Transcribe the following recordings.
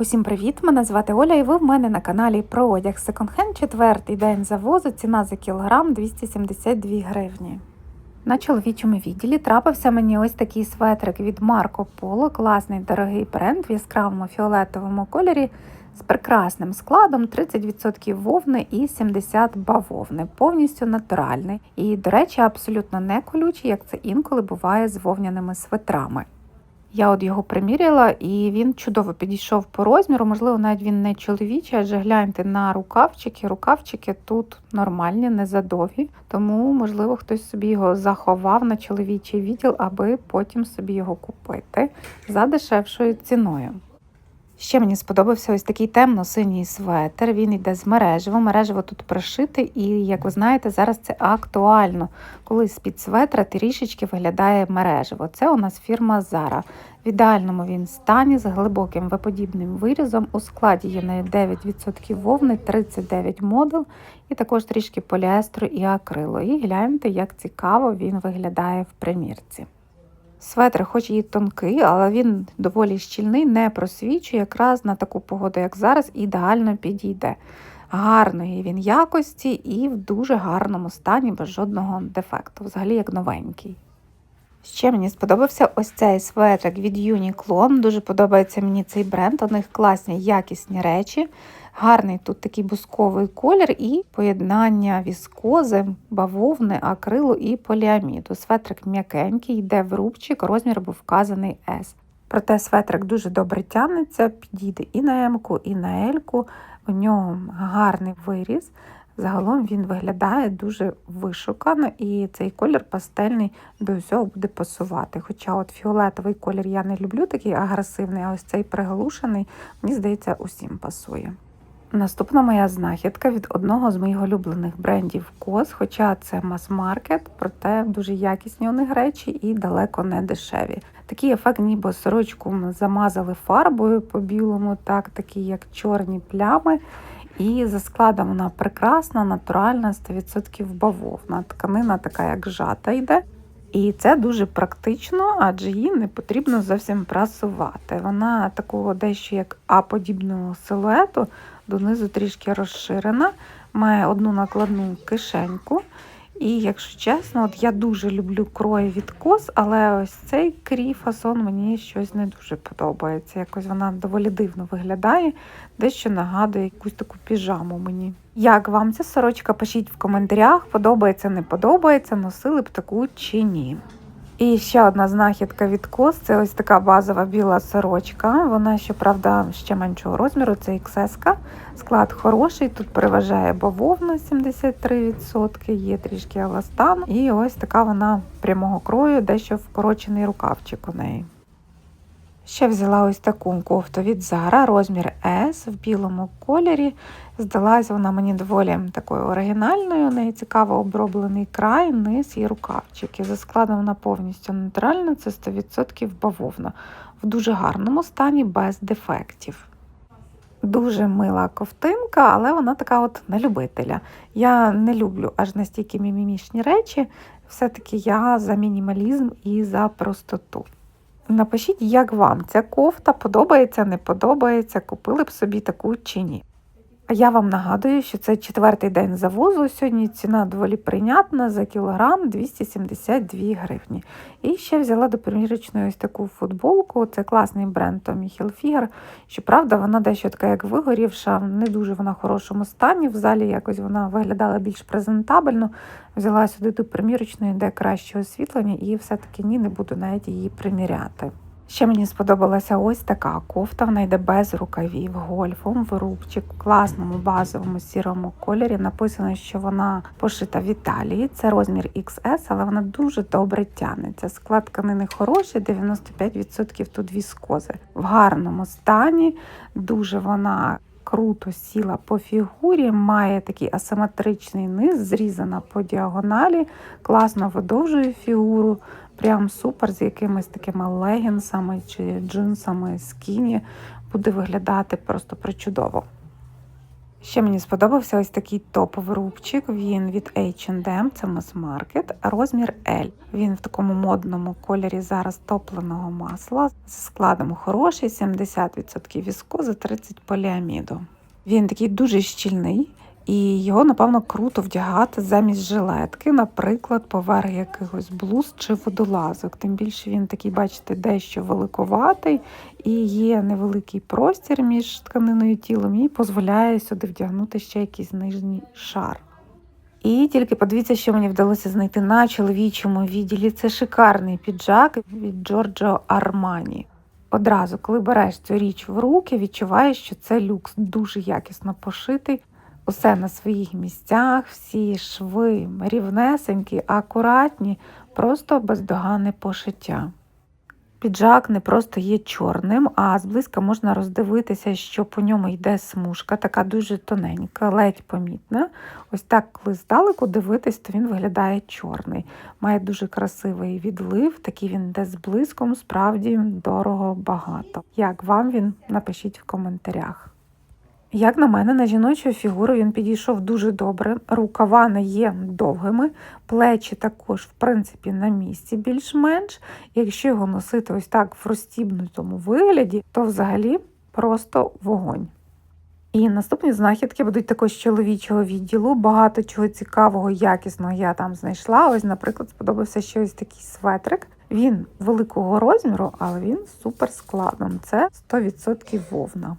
Усім привіт! Мене звати Оля, і ви в мене на каналі про одяг секонд-хенд. Четвертий день завозу. Ціна за кілограм 272 гривні. На чоловічому відділі трапився мені ось такий светрик від Марко Поло. Класний дорогий бренд в яскравому фіолетовому кольорі з прекрасним складом 30% вовни і 70 бавовни, повністю натуральний. І, до речі, абсолютно не колючий, як це інколи буває з вовняними светрами. Я от його приміряла, і він чудово підійшов по розміру. Можливо, навіть він не чоловічий, адже гляньте на рукавчики. Рукавчики тут нормальні, не задовгі, тому, можливо, хтось собі його заховав на чоловічий відділ, аби потім собі його купити за дешевшою ціною. Ще мені сподобався ось такий темно-синій светр. Він йде з мережево. Мережево тут пришите, і, як ви знаєте, зараз це актуально, коли з-під светра трішечки виглядає мережево. Це у нас фірма Zara. В ідеальному він стані з глибоким виподібним вирізом. У складі є на 9% вовни, 39 модел, і також трішки поліестру і акрилу. І гляньте, як цікаво він виглядає в примірці. Светр, хоч і тонкий, але він доволі щільний, не просвічує, якраз на таку погоду, як зараз, ідеально підійде. Гарної він якості і в дуже гарному стані, без жодного дефекту, взагалі як новенький. Ще мені сподобався ось цей светрик від Uniqlo. Дуже подобається мені цей бренд. У них класні якісні речі. Гарний тут такий бусковий колір і поєднання віскози, бавовни, акрилу і поліаміду. Светрик м'якенький, йде в рубчик, розмір був вказаний S. Проте светрик дуже добре тягнеться, підійде і на М-ку, і на L-ку. У нього гарний виріз. Загалом він виглядає дуже вишукано, і цей колір пастельний до всього буде пасувати. Хоча от фіолетовий колір я не люблю, такий агресивний, а ось цей приглушений, мені здається, усім пасує. Наступна моя знахідка від одного з моїх улюблених брендів COS, хоча це мас-маркет, проте дуже якісні у них речі і далеко не дешеві. Такий ефект, ніби сорочку замазали фарбою по білому, так, такі як чорні плями. І за складом вона прекрасна, натуральна, 100% бавовна. Тканина така, як жата йде. І це дуже практично, адже її не потрібно зовсім прасувати. Вона такого дещо як А-подібного силуету, донизу трішки розширена, має одну накладну кишеньку. І, якщо чесно, от я дуже люблю крої від коз, але ось цей крій фасон мені щось не дуже подобається. Якось вона доволі дивно виглядає, дещо нагадує якусь таку піжаму мені. Як вам ця сорочка? Пишіть в коментарях, подобається, не подобається, носили б таку чи ні. І ще одна знахідка від кос це ось така базова біла сорочка. Вона, щоправда, ще меншого розміру, це XS. Склад хороший, тут переважає бавовна 73%, є трішки еластан. І ось така вона прямого крою, дещо вкорочений рукавчик у неї. Ще взяла ось таку кофту від Zara, розмір S в білому кольорі. Здалась вона мені доволі такою оригінальною. У неї цікаво оброблений край, низ і рукавчики. За складом вона повністю натуральна, це 100% бавовна. В дуже гарному стані, без дефектів. Дуже мила ковтинка, але вона така от на любителя. Я не люблю аж настільки мімімішні речі. Все-таки я за мінімалізм і за простоту. Напишіть, як вам ця кофта подобається, не подобається, купили б собі таку чи ні. А я вам нагадую, що це четвертий день завозу. Сьогодні ціна доволі прийнятна за кілограм 272 гривні. І ще взяла до примірочної ось таку футболку. Це класний бренд Tommy Hilfiger. Щоправда, вона дещо така, як вигорівша, не дуже вона в хорошому стані. В залі якось вона виглядала більш презентабельно. Взяла сюди до примірочної, де краще освітлення, і все-таки ні, не буду навіть її приміряти. Ще мені сподобалася ось така кофта, вона йде без рукавів, гольфом, в рубчик, в класному базовому сірому кольорі. Написано, що вона пошита в Італії. Це розмір XS, але вона дуже добре тягнеться. Склад тканини хороший, 95% тут віскози. В гарному стані, дуже вона. Круто сіла по фігурі, має такий асиметричний низ, зрізана по діагоналі, класно видовжує фігуру, прям супер з якимись такими легінсами чи джинсами скіні буде виглядати просто причудово. Ще мені сподобався ось такий топовий рубчик. Він від H&M, це мас-маркет, розмір L. Він в такому модному кольорі зараз топленого масла. З складом хороший, 70% віскози, 30 поліаміду. Він такий дуже щільний. І його, напевно, круто вдягати замість жилетки, наприклад, поверх якихось блуз чи водолазок. Тим більше він такий, бачите, дещо великоватий і є невеликий простір між тканиною і тілом, і дозволяє сюди вдягнути ще якийсь нижній шар. І тільки подивіться, що мені вдалося знайти на чоловічому відділі. Це шикарний піджак від Джорджо Армані. Одразу, коли береш цю річ в руки, відчуваєш, що це люкс дуже якісно пошитий. Усе на своїх місцях, всі шви рівнесенькі, акуратні, просто бездоганне пошиття. Піджак не просто є чорним, а зблизька можна роздивитися, що по ньому йде смужка, така дуже тоненька, ледь помітна. Ось так, коли здалеку дивитись, то він виглядає чорний. Має дуже красивий відлив, такий він йде з блиском, справді дорого багато. Як вам він? Напишіть в коментарях. Як на мене, на жіночу фігуру він підійшов дуже добре. Рукава не є довгими, плечі також, в принципі, на місці більш-менш. Якщо його носити ось так в розстібнутому вигляді, то взагалі просто вогонь. І наступні знахідки будуть також чоловічого відділу. Багато чого цікавого, якісного я там знайшла. Ось, наприклад, сподобався ще ось такий светрик. Він великого розміру, але він супер складом. Це 100% вовна.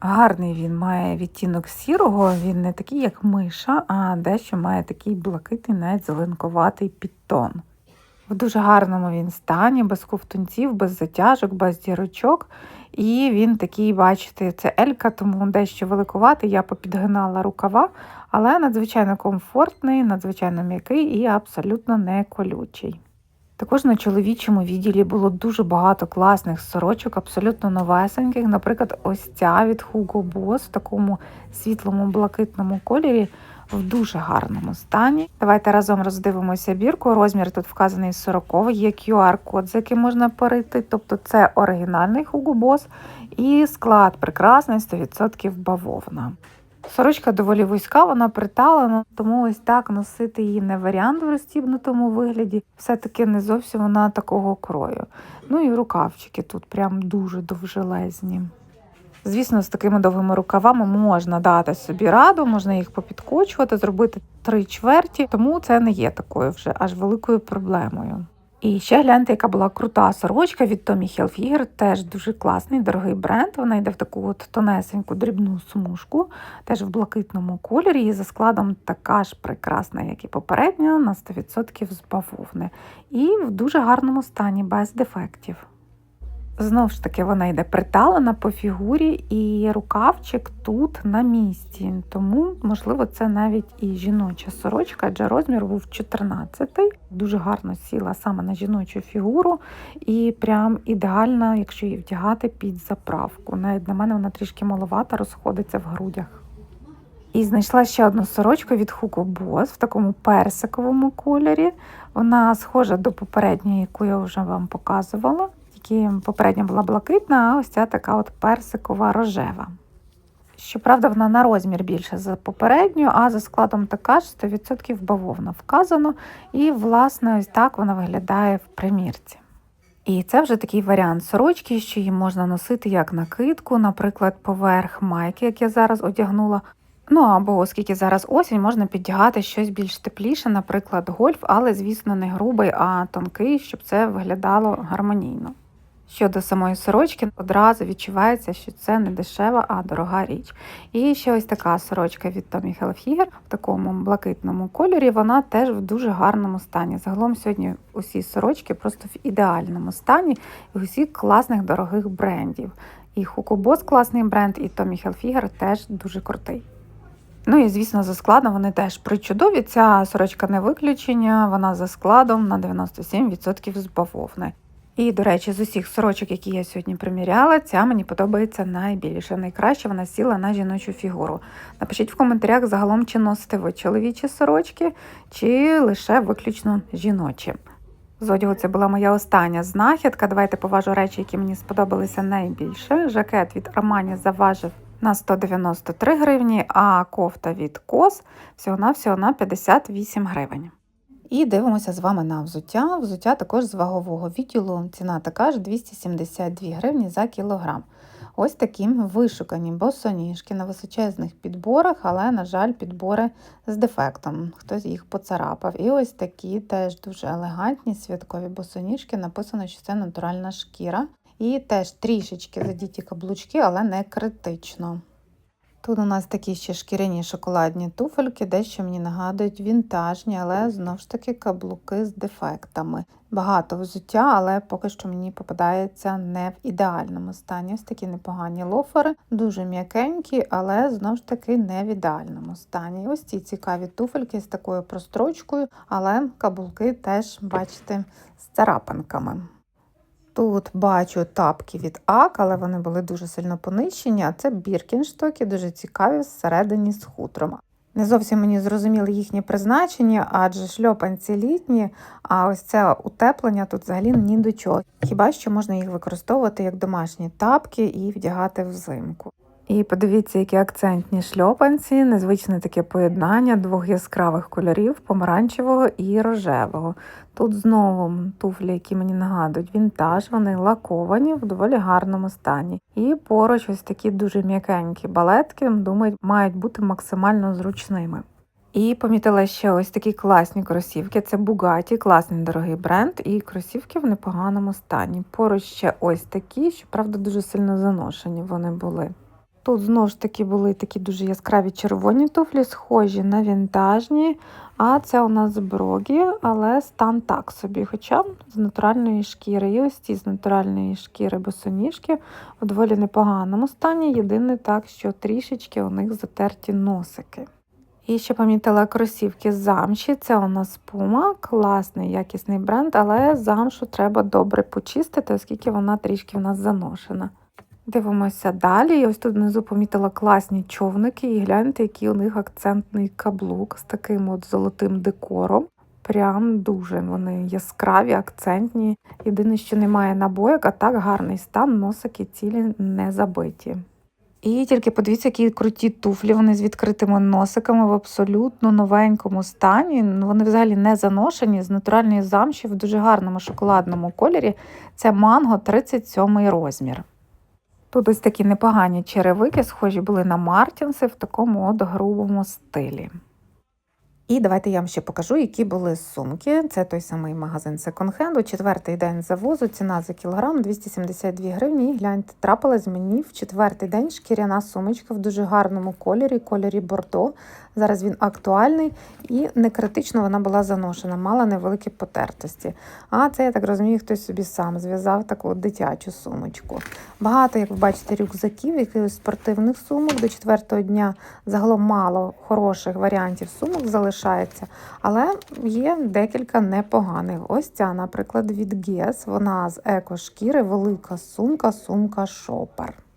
Гарний він має відтінок сірого, він не такий, як миша, а дещо має такий блакитний, навіть зеленкуватий підтон. В дуже гарному він стані, без ковтунців, без затяжок, без дірочок. І він такий, бачите, це елька, тому дещо великуватий. Я попідгинала рукава, але надзвичайно комфортний, надзвичайно м'який і абсолютно не колючий. Також на чоловічому відділі було дуже багато класних сорочок, абсолютно новесеньких. Наприклад, ось ця від Hugo Boss в такому світлому блакитному кольорі в дуже гарному стані. Давайте разом роздивимося бірку. Розмір тут вказаний 40 є QR-код, за яким можна перейти. Тобто це оригінальний Hugo Boss і склад прекрасний 100% бавовна. Сорочка доволі вузька, вона приталена, тому ось так носити її не варіант в розстібнутому вигляді. Все-таки не зовсім вона такого крою. Ну і рукавчики тут прям дуже довжелезні. Звісно, з такими довгими рукавами можна дати собі раду, можна їх попідкочувати, зробити три чверті, тому це не є такою вже аж великою проблемою. І ще гляньте, яка була крута сорочка від Tommy Hilfiger, теж дуже класний, дорогий бренд. Вона йде в таку от тонесеньку дрібну смужку, теж в блакитному кольорі. І за складом така ж прекрасна, як і попередня, на 100% з бавовни. І в дуже гарному стані, без дефектів. Знову ж таки, вона йде приталена по фігурі, і рукавчик тут на місці. Тому, можливо, це навіть і жіноча сорочка, адже розмір був 14 Дуже гарно сіла саме на жіночу фігуру, і прям ідеальна, якщо її вдягати під заправку. Навіть на мене вона трішки маловата, розходиться в грудях. І знайшла ще одну сорочку від Hugo Boss в такому персиковому кольорі. Вона схожа до попередньої, яку я вже вам показувала тільки попередня була блакитна, а ось ця така от персикова рожева. Щоправда, вона на розмір більше за попередню, а за складом така ж 100% бавовна вказано. І, власне, ось так вона виглядає в примірці. І це вже такий варіант сорочки, що її можна носити як накидку, наприклад, поверх майки, як я зараз одягнула. Ну або оскільки зараз осінь, можна піддягати щось більш тепліше, наприклад, гольф, але, звісно, не грубий, а тонкий, щоб це виглядало гармонійно. Щодо самої сорочки, одразу відчувається, що це не дешева, а дорога річ. І ще ось така сорочка від Tommy Hilfiger в такому блакитному кольорі. Вона теж в дуже гарному стані. Загалом сьогодні усі сорочки просто в ідеальному стані і усі класних дорогих брендів. І Hugo Boss класний бренд, і Tommy Hilfiger теж дуже крутий. Ну і, звісно, за складом вони теж причудові. Ця сорочка не виключення, вона за складом на 97% з бавовни. І, до речі, з усіх сорочок, які я сьогодні приміряла, ця мені подобається найбільше. Найкраще вона сіла на жіночу фігуру. Напишіть в коментарях загалом, чи носите ви чоловічі сорочки, чи лише виключно жіночі. З одягу це була моя остання знахідка. Давайте поважу речі, які мені сподобалися найбільше. Жакет від Armani заважив на 193 гривні, а кофта від кос всього-навсього на 58 гривень. І дивимося з вами на взуття. Взуття також з вагового відділу. Ціна така ж 272 гривні за кілограм. Ось такі вишукані босоніжки на височезних підборах, але, на жаль, підбори з дефектом. Хтось їх поцарапав. І ось такі теж дуже елегантні святкові босоніжки. Написано, що це натуральна шкіра. І теж трішечки задіті каблучки, але не критично. Тут у нас такі ще шкіряні шоколадні туфельки, дещо мені нагадують вінтажні, але знову ж таки каблуки з дефектами. Багато взуття, але поки що мені попадається не в ідеальному стані. Ось такі непогані лофери, дуже м'якенькі, але знову ж таки не в ідеальному стані. Ось ці цікаві туфельки з такою прострочкою, але каблуки теж, бачите, з царапинками. Тут бачу тапки від АК, але вони були дуже сильно понищені. А це біркінштоки, дуже цікаві всередині з хутром. Не зовсім мені зрозуміли їхнє призначення, адже шльопанці літні, а ось це утеплення тут взагалі ні до чого. Хіба що можна їх використовувати як домашні тапки і вдягати взимку. І подивіться, які акцентні шльопанці, незвичне таке поєднання двох яскравих кольорів помаранчевого і рожевого. Тут знову туфлі, які мені нагадують, вінтаж, вони лаковані в доволі гарному стані. І поруч ось такі дуже м'якенькі балетки, думаю, мають бути максимально зручними. І помітила ще ось такі класні кросівки. Це Bugatti, класний дорогий бренд, і кросівки в непоганому стані. Поруч ще ось такі, що правда дуже сильно заношені вони були. Тут знову ж таки були такі дуже яскраві червоні туфлі, схожі на вінтажні. А це у нас брогі, але стан так собі, хоча з натуральної шкіри. І ось ці з натуральної шкіри босоніжки в доволі непоганому стані. Єдине так, що трішечки у них затерті носики. І ще помітила кросівки замші. Це у нас Puma, класний якісний бренд, але замшу треба добре почистити, оскільки вона трішки в нас заношена. Дивимося далі. І ось тут внизу помітила класні човники, і гляньте, який у них акцентний каблук з таким от золотим декором. Прям дуже вони яскраві, акцентні. Єдине, що немає набоїк, а так гарний стан, носики цілі не забиті. І тільки подивіться, які круті туфлі, вони з відкритими носиками в абсолютно новенькому стані. Вони взагалі не заношені, з натуральної замші в дуже гарному шоколадному кольорі. Це манго 37 розмір. Тут ось такі непогані черевики, схожі були на Мартінси в такому от грубому стилі. І давайте я вам ще покажу, які були сумки. Це той самий магазин секонд-хенду, четвертий день завозу, ціна за кілограм 272 гривні. І гляньте, трапилась мені в четвертий день шкіряна сумочка в дуже гарному кольорі, кольорі бордо. Зараз він актуальний і не критично вона була заношена, мала невеликі потертості. А це, я так розумію, хтось собі сам зв'язав таку дитячу сумочку. Багато, як ви бачите, рюкзаків, якихось спортивних сумок. До четвертого дня загалом мало хороших варіантів сумок залишається, але є декілька непоганих. Ось ця, наприклад, від Guess, вона з еко-шкіри, велика сумка, сумка шопер.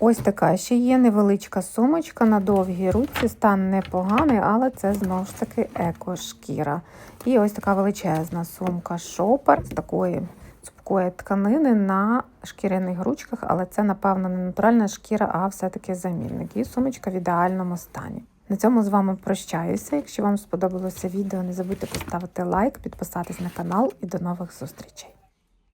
Ось така ще є невеличка сумочка на довгій руці, стан непоганий, але це знову ж таки еко-шкіра. І ось така величезна сумка шопер з такої цупкої тканини на шкіряних ручках, але це, напевно, не натуральна шкіра, а все-таки замінник. І сумочка в ідеальному стані. На цьому з вами прощаюся. Якщо вам сподобалося відео, не забудьте поставити лайк, підписатись на канал і до нових зустрічей.